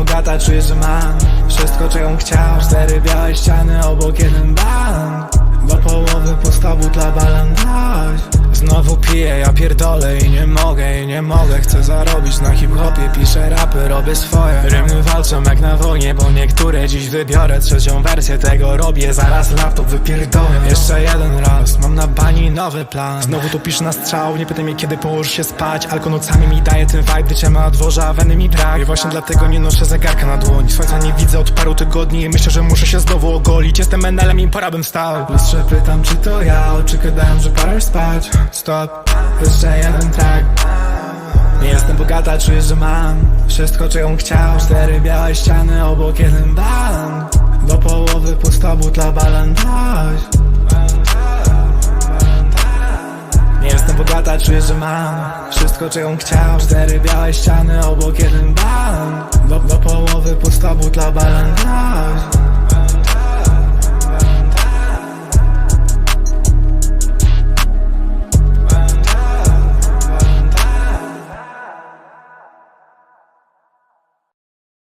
bogata, czuję, że mam Wszystko, czego chciał. Cztery białe ściany obok jeden bank Do połowy pusta butla balandaś Znowu piję, ja pierdolę i nie mogę, i nie mogę. Chcę zarobić na hip-hopie, piszę rapy, robię swoje. Rymy walczą jak na wojnie, bo niektóre dziś wybiorę. Trzecią wersję tego robię, zaraz laptop wypierdolę. Jeszcze jeden raz, mam na bani nowy plan. Znowu tu piszę na strzał, nie pytaj mnie kiedy położysz się spać. Alko nocami mi daje ten vibe, gdy ma dworze, a weny mi brak. I właśnie dlatego nie noszę zegarka na dłoni Słońca nie widzę od paru tygodni i myślę, że muszę się znowu ogolić. Jestem menelem i pora bym wstał. Lustrze pytam, czy to ja, oczy gadałem, że pora już spać. Stop, jeszcze jeden track nie jestem bogata, czuję, że mam Wszystko, czego chciał. Cztery białe ściany obok jeden bank Do połowy pusta butla balandaś bogata, czuję, że mam Wszystko, czego chciał. Cztery białe ściany obok jeden bank Do, do połowy pusta butla balandaś